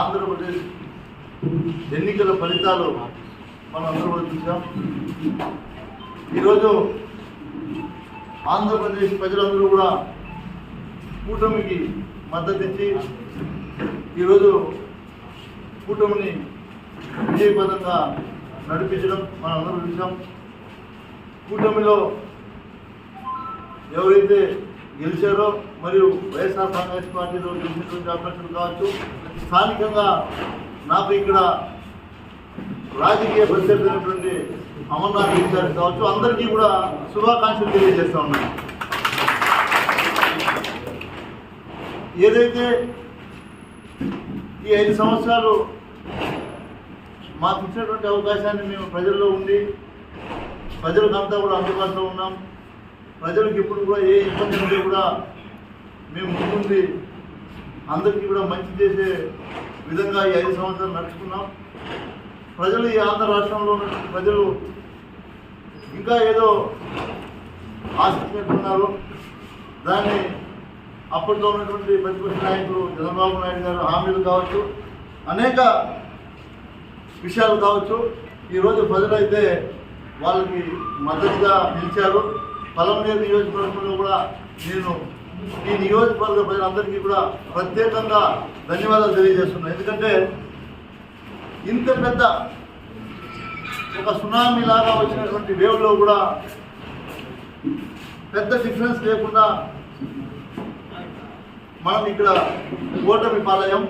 ఆంధ్రప్రదేశ్ ఎన్నికల ఫలితాలు మనం అందరూ కూడా చూసాం. ఈరోజు ఆంధ్రప్రదేశ్ ప్రజలందరూ కూడా కూటమికి మద్దతు ఇచ్చి ఈరోజు కూటమిని విజయపదంగా నడిపించడం మనం అందరూ చూసాం. కూటమిలో ఎవరైతే గెలిచారో మరియు వైఎస్ఆర్ కాంగ్రెస్ పార్టీలో గెలిచినటువంటి అభ్యర్థులు కావచ్చు. స్థానికంగా నాకు ఇక్కడ రాజకీయ ప్రత్యర్థినటువంటి అమర్నాథ్ రెడ్డి గారికి కావచ్చు. అందరికీ కూడా శుభాకాంక్షలు తెలియజేస్తా ఉన్నాను ఏదైతే ఈ ఐదు సంవత్సరాలు మాకు ఇచ్చినటువంటి అవకాశాన్ని మేము ప్రజల్లో ఉండి ప్రజలకంతా కూడా అందుబాటులో ఉన్నాం. ప్రజలకు ఎప్పుడు కూడా ఏ ఇబ్బంది ఉంటే కూడా మేము ముందుండి అందరికీ కూడా మంచి చేసే విధంగా ఈ ఐదు సంవత్సరాలు నడుచుకున్నాం. ప్రజలు ఈ ఆంధ్ర రాష్ట్రంలో ఉన్నటువంటి ప్రజలు ఇంకా ఏదో ఆశిస్తున్నట్టున్నారు దాన్ని అప్పట్లో ఉన్నటువంటి ప్రతిపక్ష నాయకులు చంద్రబాబు నాయుడు గారు హామీలు కావచ్చు అనేక విషయాలు కావచ్చు. ఈరోజు ప్రజలైతే వాళ్ళకి మద్దతుగా నిలిచారు. పలమనేరు నియోజకవర్గంలో కూడా నేను ఈ నియోజకవర్గ ప్రజలందరికీ కూడా ప్రత్యేకంగా ధన్యవాదాలు తెలియజేస్తున్నాను. ఎందుకంటే ఇంత పెద్ద ఒక సునామీ లాగా వచ్చినటువంటి వేవ్లో కూడా పెద్ద డిఫరెన్స్ లేకుండా మనం ఇక్కడ ఓటమి పాలయం.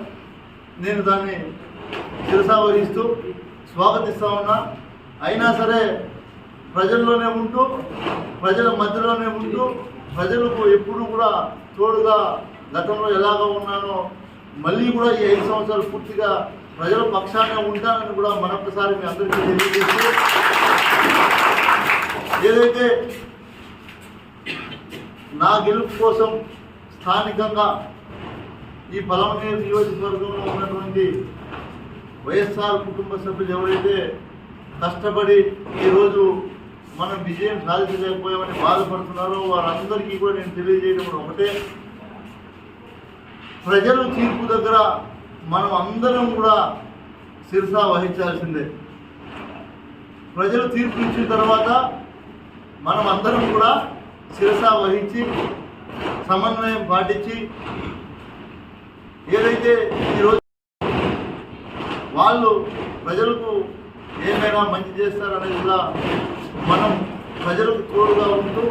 నేను దాన్ని శిరసావహిస్తూ స్వాగతిస్తా ఉన్నా. అయినా సరే ప్రజల్లోనే ఉంటూ ప్రజల మధ్యలోనే ఉంటూ ప్రజలకు ఎప్పుడు కూడా తోడుగా గతంలో ఎలాగో ఉన్నానో మళ్ళీ కూడా ఈ ఐదు సంవత్సరాలు పూర్తిగా ప్రజల పక్షానే ఉంటానని కూడా మరొకసారి మీ అందరికీ తెలియజేస్తూ ఏదైతే నా గెలుపు కోసం స్థానికంగా ఈ పలమనేరు నియోజకవర్గంలో ఉన్నటువంటి వైఎస్ఆర్ కుటుంబ సభ్యులు ఎవరైతే కష్టపడి ఈరోజు మనం విజయం సాధించలేకపోయామని బాధపడుతున్నారో. వారందరికీ కూడా నేను తెలియజేయడం ఒకటే. ప్రజల తీర్పు దగ్గర మనం అందరం కూడా శిరసా వహించాల్సిందే. ప్రజలు తీర్పు ఇచ్చిన తర్వాత మనం అందరం కూడా శిరసా వహించి సమన్వయం పాటించి ఏదైతే ఈరోజు వాళ్ళు ప్రజలకు ఏమైనా మంచి చేస్తారనేది కూడా మనం ప్రజలకు తోడుగా ఉంటూ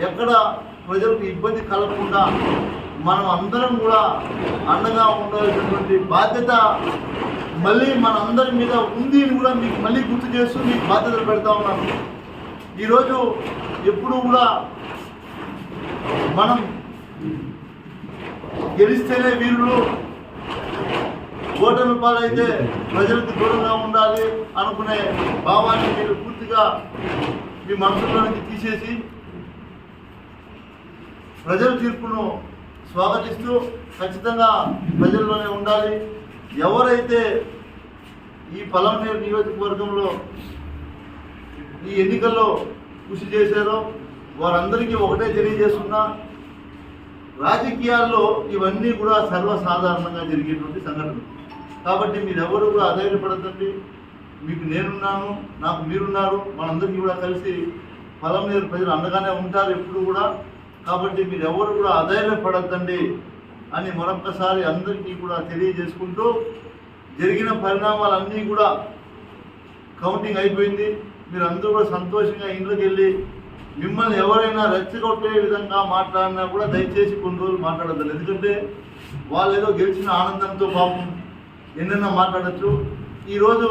ఎక్కడ ప్రజలకు ఇబ్బంది కలగకుండా మనం అందరం కూడా అండగా ఉండాల్సినటువంటి బాధ్యత మళ్ళీ మన అందరి మీద ఉంది అని కూడా మీకు మళ్ళీ గుర్తు చేస్తూ మీకు బాధ్యతలు పెడతా ఉన్నాను. ఈరోజు ఎప్పుడు కూడా మనం గెలిస్తేనే వీరులు ఓటమి పాలైతే ప్రజలకు దూరంగా ఉండాలి అనుకునే భావాన్ని మీరు పూర్తిగా మీ మనసులోనికి తీసేసి ప్రజల తీర్పును స్వాగతిస్తూ ఖచ్చితంగా ప్రజల్లోనే ఉండాలి. ఎవరైతే ఈ పలంనేరు నియోజకవర్గంలో ఈ ఎన్నికల్లో కృషి చేశారో వారందరికీ ఒకటే తెలియజేస్తున్నా రాజకీయాల్లో ఇవన్నీ కూడా సర్వసాధారణంగా జరిగేటువంటి సంఘటనలు. కాబట్టి మీరు కూడా అధైర్యపడద్దండి మీకు నేనున్నాను నాకు మీరున్నారు మనందరికీ కూడా కలిసి పలమనేరు ప్రజలు అండగానే ఉంటారు ఎప్పుడు కూడా. కాబట్టి మీరు ఎవరు కూడా అధైర్యపడద్దండి అని మరొక్కసారి అందరికీ కూడా తెలియజేసుకుంటూ జరిగిన పరిణామాలన్నీ కూడా కౌంటింగ్ అయిపోయింది. మీరందరూ కూడా సంతోషంగా ఇంట్లోకి వెళ్ళి మిమ్మల్ని ఎవరైనా రెచ్చగొట్టే విధంగా మాట్లాడినా కూడా దయచేసి కొన్ని రోజులు మాట్లాడద్దు ఎందుకంటే వాళ్ళు ఏదో గెలిచిన ఆనందంతో పాపం ఎన్నెన్నో మాట్లాడచ్చు. ఈరోజు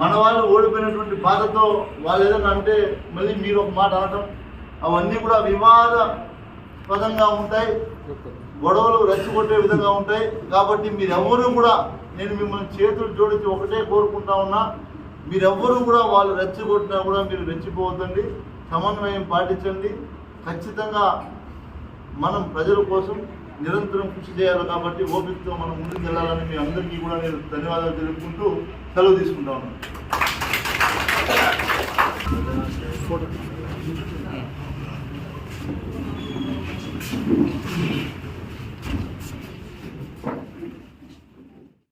మన వాళ్ళు ఓడిపోయినటువంటి బాధతో వాళ్ళు ఏదైనా అంటే మళ్ళీ మీరు ఒక మాట అనటం. అవన్నీ కూడా వివాదాస్పదంగా ఉంటాయి. గొడవలు రెచ్చగొట్టే విధంగా ఉంటాయి. కాబట్టి మీరెవ్వరూ కూడా నేను మిమ్మల్ని చేతులు జోడించి ఒకటే కోరుకుంటా ఉన్నా. మీరెవ్వరూ కూడా వాళ్ళు రెచ్చగొట్టినా కూడా మీరు రెచ్చిపోవద్దండి. సమన్వయం పాటించండి. ఖచ్చితంగా మనం ప్రజల కోసం నిరంతరం కృషి చేయాలి కాబట్టి ఓపికతో మనం ముందుకు వెళ్ళాలని మీ అందరికీ కూడా నేను ధన్యవాదాలు తెలుపుకుంటూ సెలవు తీసుకుంటా ఉన్నాను.